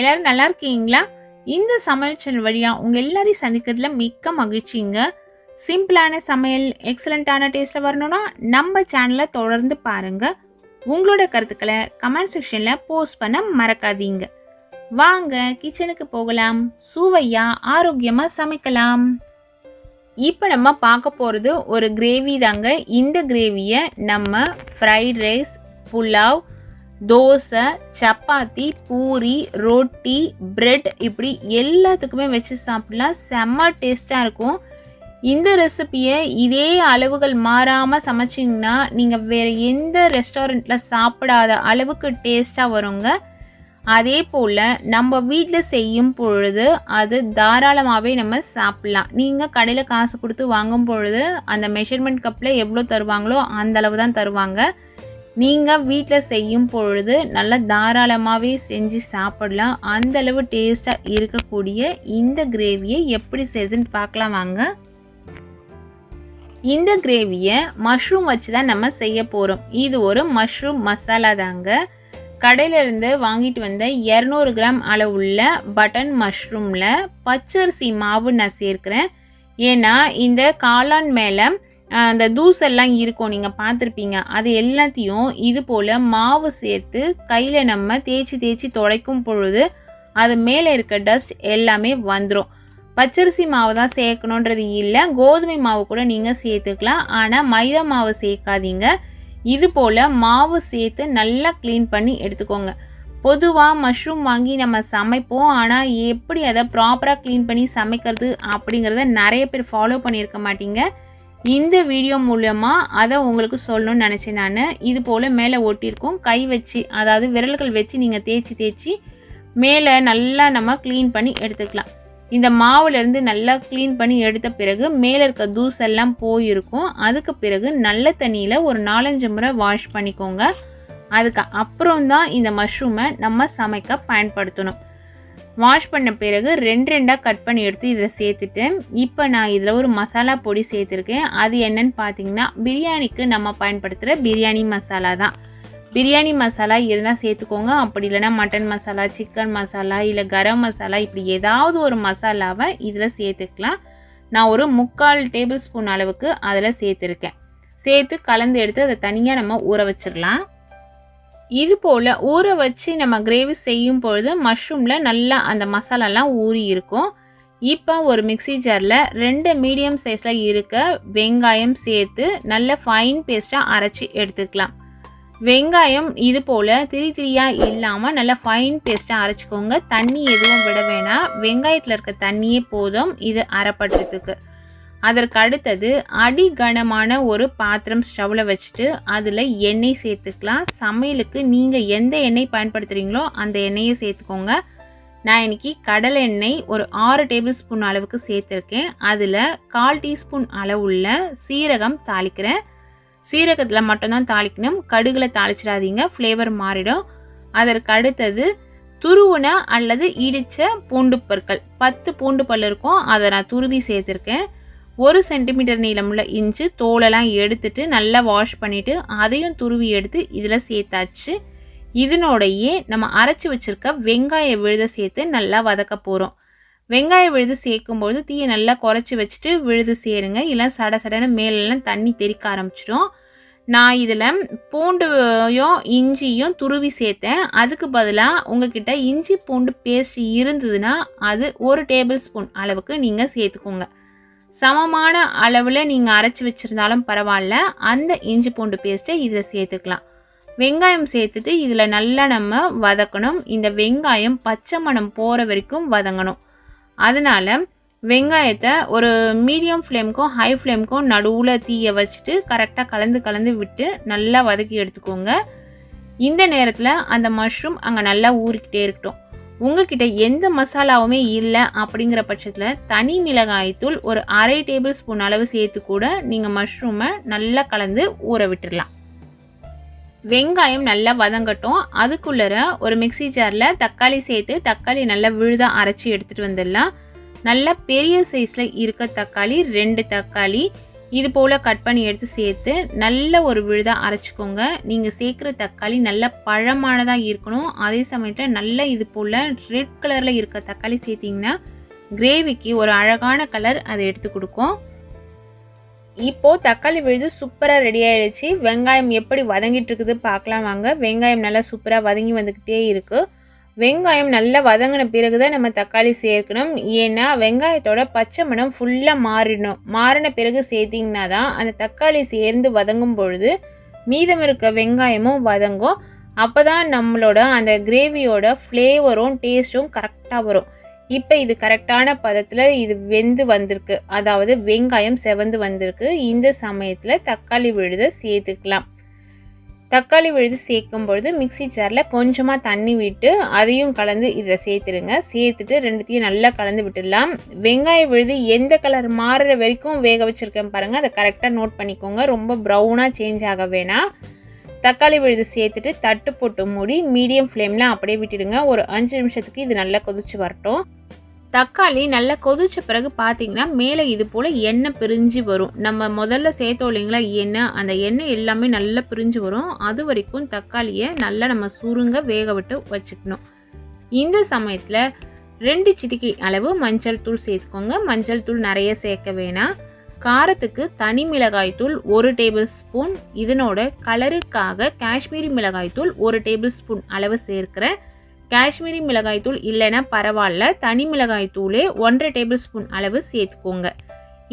எல்லாரும் நல்லா இருக்கீங்களா? இந்த சமையல் சேனல் வழியாக உங்கள் எல்லாரையும் சந்திக்கிறதுல மிக்க மகிழ்ச்சிங்க. சிம்பிளான சமையல் எக்ஸலண்ட்டான டேஸ்ட்டில் வரணும்னா நம்ம சேனலை தொடர்ந்து பாருங்கள் உங்களோட கருத்துக்களை கமெண்ட் செக்ஷனில் போஸ்ட் பண்ண மறக்காதீங்க. வாங்க கிச்சனுக்கு போகலாம். சுவையாக ஆரோக்கியமாக சமைக்கலாம். இப்போ நம்ம பார்க்க போகிறது ஒரு கிரேவி தாங்க. இந்த கிரேவியை நம்ம ஃப்ரைட் ரைஸ் புலாவ் தோசை சப்பாத்தி பூரி ரொட்டி பிரெட் இப்படி எல்லாத்துக்குமே வச்சு சாப்பிடலாம் செம்ம டேஸ்ட்டாக இருக்கும். இந்த ரெசிபியை இதே அளவுகள் மாறாமல் சமைச்சிங்கன்னா நீங்கள் வேறு எந்த ரெஸ்டாரண்ட்டில் சாப்பிடாத அளவுக்கு டேஸ்ட்டாக வருங்க. அதே போல் நம்ம வீட்டில் செய்யும் பொழுது அது தாராளமாகவே நம்ம சாப்பிட்லாம். நீங்கள் கடையில் காசு கொடுத்து வாங்கும் பொழுது அந்த மெஷர்மெண்ட் கப்பில் எவ்வளோ தருவாங்களோ அந்தளவு தான் தருவாங்க. நீங்கள் வீட்டில் செய்யும் பொழுது நல்லா தாராளமாகவே செஞ்சு சாப்பிடலாம். அந்த அளவு டேஸ்ட்டாக இருக்கக்கூடிய இந்த கிரேவியை எப்படி செய்யுதுன்னு பார்க்கலாம் வாங்க. இந்த கிரேவியை மஷ்ரூம் வச்சு தான் நம்ம செய்ய போகிறோம் இது ஒரு மஷ்ரூம் மசாலா தாங்க. கடையிலேருந்து வாங்கிட்டு வந்த இரநூறு கிராம் அளவுள்ள பட்டன் மஷ்ரூமில் பச்சரிசி மாவு நான் சேர்க்குறேன். ஏன்னா இந்த காளான் மேலே அந்த தூசெல்லாம் இருக்கும் நீங்கள் பார்த்துருப்பீங்க. அது எல்லாத்தையும் இது போல் மாவு சேர்த்து கையில் நம்ம தேய்ச்சி தேய்ச்சி துடைக்கும் பொழுது அது மேலே இருக்க டஸ்ட் எல்லாமே வந்துடும் பச்சரிசி மாவு தான் சேர்க்கணுன்றது இல்லை கோதுமை மாவு கூட நீங்கள் சேர்த்துக்கலாம். ஆனால் மைதா மாவு சேர்க்காதீங்க. இது போல் மாவு சேர்த்து நல்லா க்ளீன் பண்ணி எடுத்துக்கோங்க. பொதுவாக மஷ்ரூம் வாங்கி நம்ம சமைப்போம். ஆனால் எப்படி அதை ப்ராப்பராக க்ளீன் பண்ணி சமைக்கிறது அப்படிங்கிறத நிறைய பேர் ஃபாலோ பண்ணியிருக்க மாட்டீங்க. இந்த வீடியோ மூலமாக அதை உங்களுக்கு சொல்லணும்னு நினச்சேன் நான். இது போல் மேலே ஒட்டியிருக்கோம். கை வச்சு அதாவது விரல்கள் வச்சு நீங்கள் தேய்ச்சி தேய்ச்சி மேலே நல்லா நம்ம க்ளீன் பண்ணி எடுத்துக்கலாம். இந்த மாவுலேருந்து நல்லா க்ளீன் பண்ணி எடுத்த பிறகு மேலே இருக்க தூசெல்லாம் போயிருக்கும். அதுக்கு பிறகு நல்ல தண்ணியில் ஒரு நாலஞ்சு முறை வாஷ் பண்ணிக்கோங்க. அதுக்கு அப்புறம் தான் இந்த மஷ்ரூமை நம்ம சமைக்க பயன்படுத்தணும். வாஷ் பண்ண பிறகு ரெண்டு ரெண்டாக கட் பண்ணி எடுத்து இதை சேர்த்துட்டேன் இப்போ நான் இதில் ஒரு மசாலா பொடி சேர்த்துருக்கேன். அது என்னன்னு பார்த்தீங்கன்னா பிரியாணிக்கு நம்ம பயன்படுத்துகிற பிரியாணி மசாலா தான். பிரியாணி மசாலா இருந்தால் சேர்த்துக்கோங்க. அப்படி இல்லைனா மட்டன் மசாலா சிக்கன் மசாலா இல்லை கரம் மசாலா இப்படி ஏதாவது ஒரு மசாலாவை இதில் சேர்த்துக்கலாம். நான் ஒரு முக்கால் டேபிள் ஸ்பூன் அளவுக்கு அதில் சேர்த்துருக்கேன். சேர்த்து கலந்து எடுத்து அதை தனியாக நம்ம ஊற வச்சிடலாம். இது போல் ஊற வச்சு நம்ம கிரேவி செய்யும் பொழுது மஷ்ரூமில் நல்லா அந்த மசாலாலாம் ஊறி இருக்கும். இப்போ ஒரு மிக்சி ஜாரில் ரெண்டு மீடியம் சைஸில் இருக்க வெங்காயம் சேர்த்து நல்ல ஃபைன் பேஸ்ட்டாக அரைச்சி எடுத்துக்கலாம். வெங்காயம் இது போல் திரி திரியாக இல்லாமல் நல்லா ஃபைன் பேஸ்ட்டாக அரைச்சிக்கோங்க. தண்ணி எதுவும் விட வேணாம். வெங்காயத்தில் இருக்க தண்ணியே போதும். இது அரைப்படுறதுக்கு அதற்கு அடுத்தது அடி கனமான ஒரு பாத்திரம் ஸ்டவ்வில் வச்சுட்டு அதில் எண்ணெய் சேர்த்துக்கலாம். சமையலுக்கு நீங்கள் எந்த எண்ணெய் பயன்படுத்துகிறீங்களோ அந்த எண்ணெயை சேர்த்துக்கோங்க. நான் இன்னைக்கு கடலை எண்ணெய் ஒரு ஆறு டேபிள் ஸ்பூன் அளவுக்கு சேர்த்துருக்கேன். அதில் கால் டீஸ்பூன் அளவுள்ள சீரகம் தாளிக்கிறேன். சீரகத்தில் மட்டும்தான் தாளிக்கணும். கடுகில் தாளிச்சிடாதீங்க. ஃப்ளேவர் மாறிடும். அதற்கு அடுத்தது துருவுன அல்லது இடித்த பூண்டு பற்கள். பத்து பூண்டு பல் இருக்கும். அதை நான் துருவி சேர்த்துருக்கேன். ஒரு சென்டிமீட்டர் நீளமுள்ள இஞ்சி தோலெல்லாம் எடுத்துட்டு நல்லா வாஷ் பண்ணிவிட்டு அதையும் துருவி எடுத்து இதில் சேர்த்தாச்சு. இதனோடையே நம்ம அரைச்சி வச்சுருக்க வெங்காய விழுத சேர்த்து நல்லா வதக்க போகிறோம் வெங்காய விழுது சேர்க்கும்போது தீயை நல்லா குறைச்சி வச்சுட்டு விழுது சேருங்க. இல்லை சட சடன்னு மேலெல்லாம் தண்ணி தெறிக்க ஆரம்பிச்சிடும் நான் இதில் பூண்டையும் இஞ்சியும் துருவி சேர்த்தேன். அதுக்கு பதிலாக உங்ககிட்ட இஞ்சி பூண்டு பேஸ்ட் இருந்ததுன்னா அது ஒரு டேபிள் ஸ்பூன் அளவுக்கு நீங்கள் சேர்த்துக்கோங்க. சமமான அளவில் நீங்கள் அரைச்சி வச்சுருந்தாலும் பரவாயில்ல. அந்த இஞ்சி பூண்டு பேஸ்ட்டை இதில் சேர்த்துக்கலாம். வெங்காயம் சேர்த்துட்டு இதில் நல்லா நம்ம வதக்கணும். இந்த வெங்காயம் பச்சை மணம் போகிற வரைக்கும் வதங்கணும். அதனால் வெங்காயத்தை ஒரு மீடியம் ஃப்ளேமுக்கும் ஹை ஃப்ளேமுக்கும் நடுவில் தீயை வச்சுட்டு கரெக்டாக கலந்து கலந்து விட்டு நல்லா வதக்கி எடுத்துக்கோங்க. இந்த நேரத்தில் அந்த மஷ்ரூம் அங்கே நல்லா ஊறிக்கிட்டே இருக்கட்டும். உங்ககிட்ட எந்த மசாலாவுமே இல்லை அப்படிங்கிற பட்சத்தில் தனி மிளகாய்த்தூள் ஒரு அரை டேபிள் ஸ்பூன் அளவு சேர்த்து கூட நீங்கள் மஷ்ரூமை நல்லா கலந்து ஊற விட்டுடலாம் வெங்காயம் நல்லா வதங்கட்டும். அதுக்குள்ளர ஒரு மிக்சி ஜாரில் தக்காளி சேர்த்து தக்காளி நல்லா விழுதாக அரைச்சி எடுத்துகிட்டு வந்துடலாம். நல்லா பெரிய சைஸில் இருக்க தக்காளி ரெண்டு தக்காளி இது போல் கட் பண்ணி எடுத்து சேர்த்து நல்ல ஒரு விழுதாக அரைச்சிக்கோங்க. நீங்கள் சேர்க்குற தக்காளி நல்ல பழமானதாக இருக்கணும். அதே சமயத்தில் நல்ல இது போல் ரெட் கலரில் இருக்க தக்காளி சேர்த்திங்கன்னா கிரேவிக்கு ஒரு அழகான கலர் அதை எடுத்து கொடுக்கும். இப்போது தக்காளி விழுது சூப்பராக ரெடி ஆகிடுச்சு வெங்காயம் எப்படி வதங்கிட்டு இருக்குது பார்க்கலாம் வாங்க. வெங்காயம் நல்லா சூப்பராக வதங்கி வந்துக்கிட்டே இருக்குது வெங்காயம் நல்லா வதங்கின பிறகு தான் நம்ம தக்காளி சேர்க்கணும். ஏன்னா வெங்காயத்தோட பச்சை மணம் ஃபுல்லாக மாறிடணும். மாறின பிறகு சேர்த்திங்கன்னா தான் அந்த தக்காளி சேர்ந்து வதங்கும் பொழுது மீதம் இருக்க வெங்காயமும் வதங்கும். அப்போ தான் நம்மளோட அந்த கிரேவியோட ஃப்ளேவரும் டேஸ்ட்டும் கரெக்டாக வரும். இப்போ இது கரெக்டான பதத்தில் இது வெந்து வந்திருக்கு. அதாவது வெங்காயம் செவந்து வந்திருக்கு. இந்த சமயத்தில் தக்காளி விழுதை சேர்த்துக்கலாம். தக்காளி விழுது சேர்க்கும் பொழுது மிக்சி ஜாரில் கொஞ்சமாக தண்ணி விட்டு அதையும் கலந்து இதில் சேர்த்துடுங்க. சேர்த்துட்டு ரெண்டுத்தையும் நல்லா கலந்து விட்டுடலாம். வெங்காய விழுது எந்த கலர் மாறுற வரைக்கும் வேக வச்சுருக்கேன் பாருங்கள் அதை கரெக்டாக நோட் பண்ணிக்கோங்க. ரொம்ப ப்ரௌனாக சேஞ்ச் ஆக வேணாம். தக்காளி விழுது சேர்த்துட்டு தட்டு போட்டு மூடி மீடியம் ஃப்ளேமில் அப்படியே விட்டுடுங்க. ஒரு அஞ்சு நிமிஷத்துக்கு இது நல்லா கொதிச்சு வரட்டும். தக்காளி நல்லா கொதிச்ச பிறகு பார்த்தீங்கன்னா மேலே இது போல் எண்ணெய் பிரிஞ்சு வரும். நம்ம முதல்ல சேர்த்தோம் இல்லைங்களா எண்ணெய். அந்த எண்ணெய் எல்லாமே நல்லா பிரிஞ்சு வரும். அது வரைக்கும் தக்காளியை நல்லா நம்ம சுருங்க வேக விட்டு வச்சுக்கணும். இந்த சமயத்தில் ரெண்டு சிட்டிக்கை அளவு மஞ்சள் தூள் சேர்த்துக்கோங்க. மஞ்சள் தூள் நிறைய சேர்க்க வேணாம். காரத்துக்கு தனி மிளகாய் தூள் ஒரு டேபிள் ஸ்பூன். இதனோட கலருக்காக காஷ்மீரி மிளகாய் தூள் ஒரு டேபிள் ஸ்பூன் அளவு சேர்க்கிறேன். காஷ்மீரி மிளகாய்த்தூள் இல்லைன்னா பரவாயில்ல. தனி மிளகாய் தூளே ஒன்றரை டேபிள் ஸ்பூன் அளவு சேர்த்துக்கோங்க.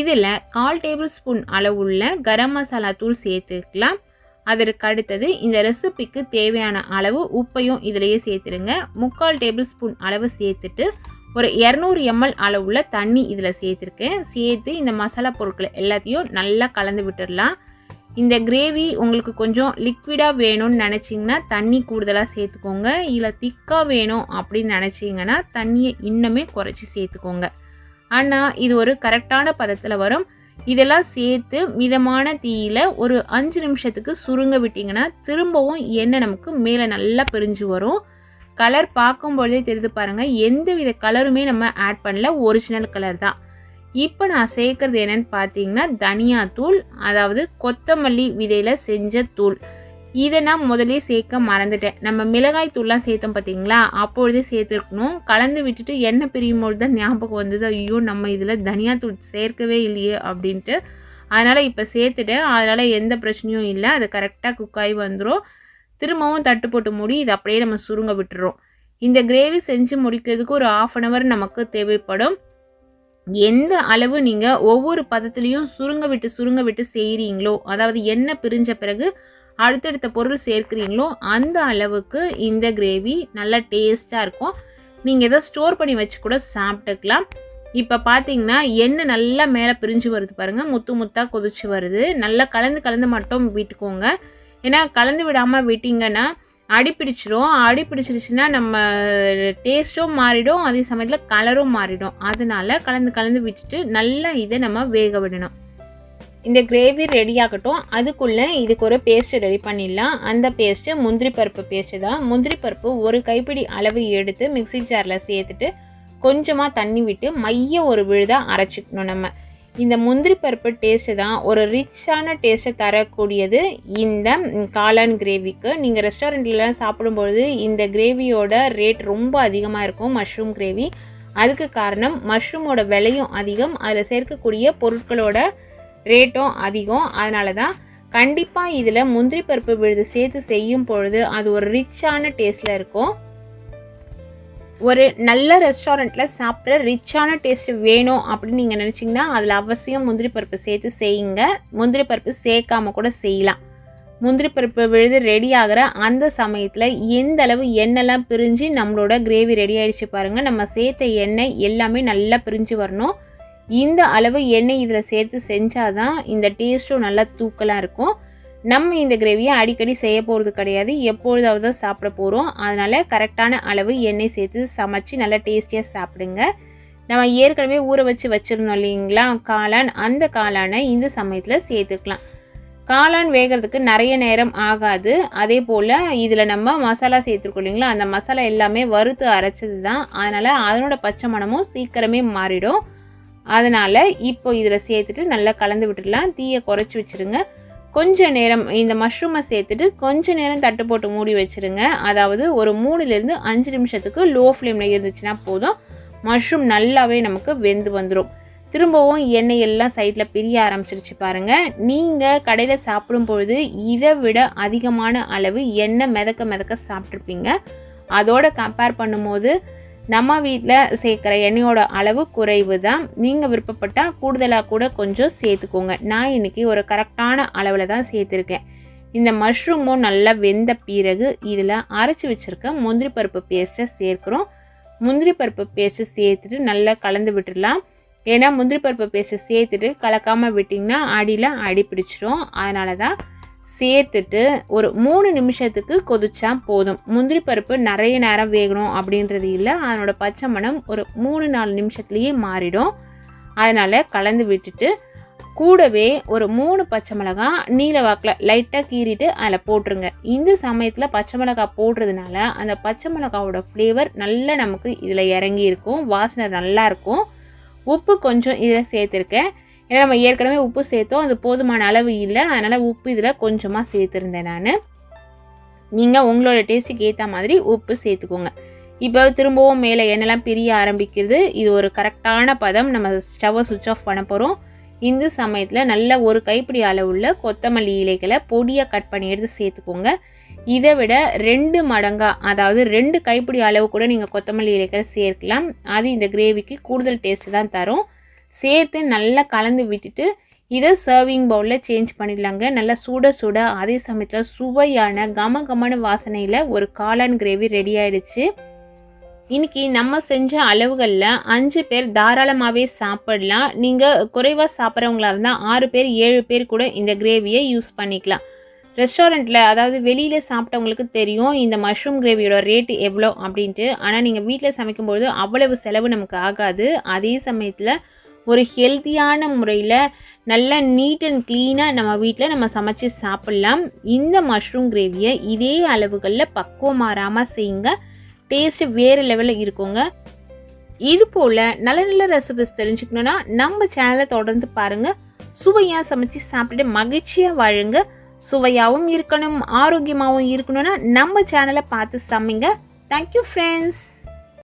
இதில் கால் டேபிள் ஸ்பூன் அளவுள்ள கரம் மசாலா தூள் சேர்த்துக்கலாம். அதற்கு அடுத்தது இந்த ரெசிபிக்கு தேவையான அளவு உப்பையும் இதிலேயே சேர்த்துருங்க. முக்கால் டேபிள் ஸ்பூன் அளவு சேர்த்துட்டு ஒரு இரநூறு எம்எல் அளவுள்ள தண்ணி இதில் சேர்த்துருக்கேன். சேர்த்து இந்த மசாலா பொருட்களை எல்லாத்தையும் நல்லா கலந்து விட்டுடலாம். இந்த கிரேவி உங்களுக்கு கொஞ்சம் லிக்விடாக வேணும்னு நினச்சிங்கன்னா தண்ணி கூடுதலாக சேர்த்துக்கோங்க. இல்லை திக்காக வேணும் அப்படின்னு நினச்சிங்கன்னா தண்ணியை இன்னுமே குறைச்சி சேர்த்துக்கோங்க. ஆனால் இது ஒரு கரெக்டான பதத்தில் வரும். இதெல்லாம் சேர்த்து மிதமான தீயில் ஒரு அஞ்சு நிமிஷத்துக்கு சுருங்க விட்டிங்கன்னா திரும்பவும் எண்ணெய் நமக்கு மேலே நல்லா பிரிஞ்சு வரும். கலர் பார்க்கும்பொழுதே தெரிந்து பாருங்கள் எந்த வித கலருமே நம்ம ஆட் பண்ணல. ஒரிஜினல் கலர் தான். இப்போ நான் சேர்க்குறது என்னன்னு பார்த்தீங்கன்னா தனியாத்தூள் அதாவது கொத்தமல்லி விதையில் செஞ்ச தூள். இதை நான் முதலே சேர்க்க மறந்துட்டேன். நம்ம மிளகாய் தூள்லாம் சேர்த்தோம் பார்த்தீங்களா அப்பொழுதே சேர்த்துருக்கணும். கலந்து விட்டுட்டு எண்ணெய் பிரியும் பொழுது தான் ஞாபகம் வந்தது ஐயோ நம்ம இதில் தனியாத்தூள் சேர்க்கவே இல்லையே அப்படின்ட்டு. அதனால் இப்போ சேர்த்துட்டேன். அதனால் எந்த பிரச்சனையும் இல்லை. அது கரெக்டாக குக்காகி வந்துடும் திரும்பவும் தட்டு போட்டு மூடி இது அப்படியே நம்ம சுருங்க விட்டுறோம். இந்த கிரேவி செஞ்சு முடிக்கிறதுக்கு ஒரு ஆஃப் அன் ஹவர் நமக்கு தேவைப்படும். எந்த அளவு நீங்கள் ஒவ்வொரு பதத்துலேயும் சுருங்க விட்டு சுருங்க விட்டு செய்கிறீங்களோ அதாவது எண்ணெய் பிரிஞ்ச பிறகு அடுத்தடுத்த பொருள் சேர்க்குறீங்களோ அந்த அளவுக்கு இந்த கிரேவி நல்லா டேஸ்ட்டாக இருக்கும். நீங்கள் எதை ஸ்டோர் பண்ணி வச்சு கூட சாப்பிட்டுக்கலாம். இப்போ பார்த்தீங்கன்னா எண்ணெய் நல்லா மேலே பிரிஞ்சு வருது பாருங்கள் முத்து முத்தாக கொதிச்சு வருது. நல்லா கலந்து கலந்து மட்டும் விட்டுக்கோங்க. ஏன்னா கலந்து விடாமல் விட்டிங்கன்னா அடி பிடிச்சிரும் அடி நம்ம டேஸ்ட்டும் மாறிடும். அதே சமயத்தில் கலரும் மாறிடும். அதனால் கலந்து கலந்து விட்டுட்டு நல்லா இதை நம்ம வேக விடணும். இந்த கிரேவி ரெடி ஆகட்டும். அதுக்குள்ளே இதுக்கு ஒரு பேஸ்ட்டு ரெடி பண்ணிடலாம். அந்த பேஸ்ட்டு முந்திரி பருப்பு பேஸ்ட்டு தான். முந்திரி பருப்பு ஒரு கைப்பிடி அளவு எடுத்து மிக்சி ஜாரில் சேர்த்துட்டு கொஞ்சமாக தண்ணி விட்டு மைய ஒரு விழுதாக அரைச்சிக்கணும் நம்ம. இந்த முந்திரி பருப்பு டேஸ்ட்டு தான் ஒரு ரிச்சான டேஸ்ட்டை தரக்கூடியது இந்த காளான் கிரேவிக்கு நீங்கள் ரெஸ்டாரண்ட்லலாம் சாப்பிடும்பொழுது இந்த கிரேவியோட ரேட் ரொம்ப அதிகமாக இருக்கும் மஷ்ரூம் கிரேவி அதுக்கு காரணம் மஷ்ரூமோட விலையும் அதிகம் அதில் சேர்க்கக்கூடிய பொருட்களோட ரேட்டும் அதிகம். அதனால தான் கண்டிப்பாக இதில் முந்திரி பருப்பு விழுது சேர்த்து செய்யும் பொழுது அது ஒரு ரிச்சான டேஸ்ட்டில் இருக்கும். ஒரு நல்ல ரெஸ்டாரண்ட்டில் சாப்பிட்ற ரிச்சான டேஸ்ட் வேணும் அப்படின்னு நீங்கள் நினச்சிங்கன்னா அதில் அவசியம் முந்திரி பருப்பு சேர்த்து செய்யுங்க. முந்திரி பருப்பு சேர்க்காம கூட செய்யலாம். முந்திரி பருப்பு விழுது ரெடி ஆகிற அந்த சமயத்தில் எந்த அளவு எண்ணெய்லாம் பிரிஞ்சு நம்மளோட கிரேவி ரெடி ஆகிடுச்சு பாருங்கள் நம்ம சேர்த்த எண்ணெய் எல்லாமே நல்லா பிரிஞ்சு வரணும். இந்த அளவு எண்ணெய் இதில் சேர்த்து செஞ்சால் தான் இந்த டேஸ்ட்டும் நல்லா தூக்கலாக இருக்கும். நம்ம இந்த கிரேவியை அடிக்கடி செய்ய போகிறது கிடையாது. எப்பொழுதாவது தான் சாப்பிட போகிறோம் அதனால் கரெக்டான அளவு எண்ணெய் சேர்த்து சமைச்சு நல்லா டேஸ்டியாக சாப்பிடுங்க. நம்ம ஏற்கனவே ஊற வச்சு வச்சுருந்தோம் இல்லைங்களா? காளான். அந்த காளானை இந்த சமயத்தில் சேர்த்துக்கலாம். காளான் வேகிறதுக்கு நிறைய நேரம் ஆகாது. அதே போல் இதில் நம்ம மசாலா சேர்த்துருக்கோம் இல்லைங்களா? அந்த மசாலா எல்லாமே வறுத்து அரைச்சது தான். அதனால் அதனோட பச்சை மணமும் சீக்கிரமே மாறிடும். அதனால் இப்போ இதில் சேர்த்துட்டு நல்லா கலந்து விட்டுடலாம். தீயை குறைச்சி வச்சுருங்க. கொஞ்ச நேரம் இந்த மஷ்ரூமை சேர்த்துட்டு கொஞ்ச நேரம் தட்டு போட்டு மூடி வச்சுருங்க. அதாவது ஒரு மூணுலேருந்து அஞ்சு நிமிஷத்துக்கு லோ ஃப்ளேமில் இருந்துச்சுன்னா போதும். மஷ்ரூம் நல்லாவே நமக்கு வெந்து வந்துடும் திரும்பவும் எண்ணெய் எல்லாம் சைடில் பிரிய ஆரம்பிச்சிருச்சு பாருங்கள் நீங்கள் கடையில் சாப்பிடும் பொழுது இதை விட அதிகமான அளவு எண்ணெய் மிதக்க மிதக்க சாப்பிட்ருப்பீங்க அதோட கம்பேர் பண்ணும்போது நம்ம வீட்டில் சேர்க்குற எண்ணெயோட அளவு குறைவு தான் நீங்கள் விருப்பப்பட்டால் கூடுதலாக கூட கொஞ்சம் சேர்த்துக்கோங்க. நான் இன்றைக்கி ஒரு கரெக்டான அளவில் தான் சேர்த்துருக்கேன். இந்த மஷ்ரூமும் நல்லா வெந்த பிறகு இதில் அரைச்சி வச்சுருக்க முந்திரி பருப்பு பேஸ்ட்டை சேர்க்குறோம். முந்திரி பருப்பு பேஸ்ட்டு சேர்த்துட்டு நல்லா கலந்து விட்டுடலாம். ஏன்னா முந்திரி பருப்பு பேஸ்ட்டை சேர்த்துட்டு கலக்காமல் விட்டிங்கன்னா அடியில் அடி பிடிச்சிரும். அதனால தான் சேர்த்துட்டு ஒரு மூணு நிமிஷத்துக்கு கொதிச்சா போதும். முந்திரி பருப்பு நிறைய நேரம் வேகணும் அப்படின்றது இல்லை. அதனோட பச்சை மணம் ஒரு மூணு நாலு நிமிஷத்துலேயே மாறிடும். அதனால் கலந்து விட்டுட்டு கூடவே ஒரு மூணு பச்சை மிளகாய் நீல வாக்கில் லைட்டாக கீறிட்டு அதில் போட்டுருங்க. இந்த சமயத்தில் பச்சை மிளகாய் போடுறதுனால அந்த பச்சை மிளகாவோட ஃப்ளேவர் நல்லா நமக்கு இதில் இறங்கி இருக்கும் வாசனை நல்லாயிருக்கும் உப்பு கொஞ்சம் இதில் சேர்த்துருக்கேன். ஏன்னா நம்ம ஏற்கனவே உப்பு சேர்த்தோம் அது போதுமான அளவு இல்லை. அதனால் உப்பு இதில் கொஞ்சமாக சேர்த்துருந்தேன் நான். நீங்கள் உங்களோட டேஸ்ட்டுக்கு ஏற்ற மாதிரி உப்பு சேர்த்துக்கோங்க. இப்போ திரும்பவும் மேலே எண்ணெய்லாம் பிரிய ஆரம்பிக்கிறது. இது ஒரு கரெக்டான பதம். நம்ம ஸ்டவ்வை சுவிட்ச் ஆஃப் பண்ண போகிறோம் இந்த சமயத்தில் நல்ல ஒரு கைப்பிடி அளவுள்ள கொத்தமல்லி இலைகளை பொடியாக கட் பண்ணி எடுத்து சேர்த்துக்கோங்க. இதை விட ரெண்டு மடங்காக அதாவது ரெண்டு கைப்பிடி அளவு கூட நீங்கள் கொத்தமல்லி இலைகளை சேர்க்கலாம். அது இந்த கிரேவிக்கு கூடுதல் டேஸ்ட்டு தான் தரும். சேர்த்து நல்லா கலந்து விட்டுட்டு இதை சர்விங் பவுலில் சேஞ்ச் பண்ணிடலாங்க. நல்லா சுட சுட அதே சமயத்தில் சுவையான கம கமன வாசனையில் ஒரு காளான் கிரேவி ரெடி ஆயிடுச்சு. இன்னைக்கு நம்ம செஞ்ச அளவுகளில் அஞ்சு பேர் தாராளமாகவே சாப்பிடலாம். நீங்கள் குறைவாக சாப்பிட்றவங்களா இருந்தால் ஆறு பேர் ஏழு பேர் கூட இந்த கிரேவியை யூஸ் பண்ணிக்கலாம். ரெஸ்டாரண்ட்டில் அதாவது வெளியில் சாப்பிட்டவங்களுக்கு தெரியும் இந்த மஷ்ரூம் கிரேவியோட ரேட்டு எவ்வளோ அப்படின்ட்டு. ஆனால் நீங்கள் வீட்டில் சமைக்கும்பொழுது அவ்வளவு செலவு நமக்கு ஆகாது. அதே சமயத்தில் ஒரு ஹெல்த்தியான முறையில் நல்ல நீட் அண்ட் க்ளீனாக நம்ம வீட்டில் நம்ம சமைச்சு சாப்பிட்லாம். இந்த மஷ்ரூம் கிரேவியை இதே அளவுகளில் பக்குவம் மாறாமல் செய்யுங்க. டேஸ்ட்டு வேறு லெவலில் இருக்குங்க. இது போல் நல்ல நல்ல ரெசிபிஸ் தெரிஞ்சுக்கணுன்னா நம்ம சேனலை தொடர்ந்து பாருங்கள் சுவையாக சமைச்சு சாப்பிட்டு மகிழ்ச்சியாக வாழுங்க. சுவையாகவும் இருக்கணும் ஆரோக்கியமாகவும் இருக்கணும்னா நம்ம சேனலை பார்த்து சமைங்க. Thank you friends